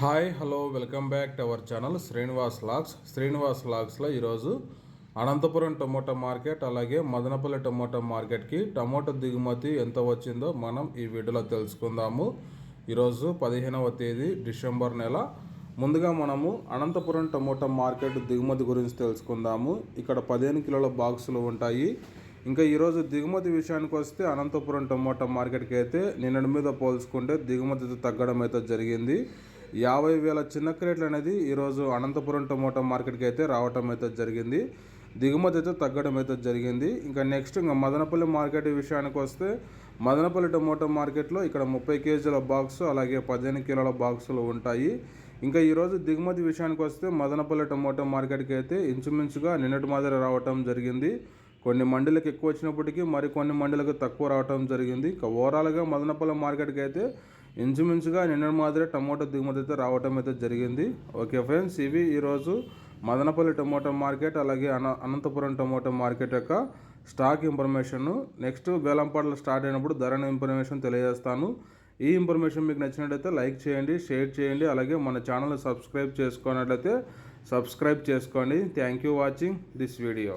Hi hello welcome back to our channel Srinivas logs Srinivas లాగ్స్లో ఈరోజు Anantapuram tomato market అలాగే Madanapalle tomato మార్కెట్కి tomato దిగుమతి ఎంత వచ్చిందో మనం ఈ వీడియోలో తెలుసుకుందాము. ఈరోజు పదిహేనవ తేదీ డిసెంబర్ నెల. ముందుగా మనము అనంతపురం టమోటా మార్కెట్ దిగుమతి గురించి తెలుసుకుందాము. ఇక్కడ పదిహేను కిలోల బాక్సులు ఉంటాయి. ఇంకా ఈరోజు దిగుమతి విషయానికి వస్తే అనంతపురం టమోటా మార్కెట్కి అయితే నిన్నటి మీద పోల్చుకుంటే దిగుమతి తగ్గడం అయితే జరిగింది. యాభై వేల చిన్న క్రేట్లు అనేది ఈరోజు అనంతపురం టమోటా మార్కెట్కి అయితే రావటం అయితే జరిగింది. దిగుమతి అయితే తగ్గడం అయితే జరిగింది. ఇంకా నెక్స్ట్ ఇంకా మదనపల్లి మార్కెట్ విషయానికి వస్తే మదనపల్లి టమోటా మార్కెట్లో ఇక్కడ ముప్పై కేజీల బాక్సు అలాగే పదిహేను కిలోల బాక్సులు ఉంటాయి. ఇంకా ఈరోజు దిగుమతి విషయానికి వస్తే మదనపల్లి టొమాటో మార్కెట్కి అయితే ఇంచుమించుగా నిన్నటి మాదిరి రావటం జరిగింది. కొన్ని మండలకు ఎక్కువ వచ్చినప్పటికీ మరి కొన్ని మండలకు తక్కువ రావటం జరిగింది. ఇంకా ఓవరాల్గా మదనపల్లి మార్కెట్కి అయితే ఇంచుమించుగా నిన్న మాదిరి టమోటా దిగుమతి అయితే రావటం అయితే జరిగింది. ఓకే ఫ్రెండ్స్ ఇవి ఈరోజు మదనపల్లి టమోటా మార్కెట్ అలాగే అన అనంతపురం టమోటా మార్కెట్ యొక్క స్టాక్ ఇన్ఫర్మేషన్ నెక్స్ట్ వేలంపాటలు స్టార్ట్ అయినప్పుడు ధరణ ఇన్ఫర్మేషన్ తెలియజేస్తాను. ఈ ఇన్ఫర్మేషన్ మీకు నచ్చినట్లయితే లైక్ చేయండి షేర్ చేయండి అలాగే మన ఛానల్ సబ్స్క్రైబ్ చేసుకున్నట్లయితే సబ్స్క్రైబ్ చేసుకోండి. Thank you watching this video.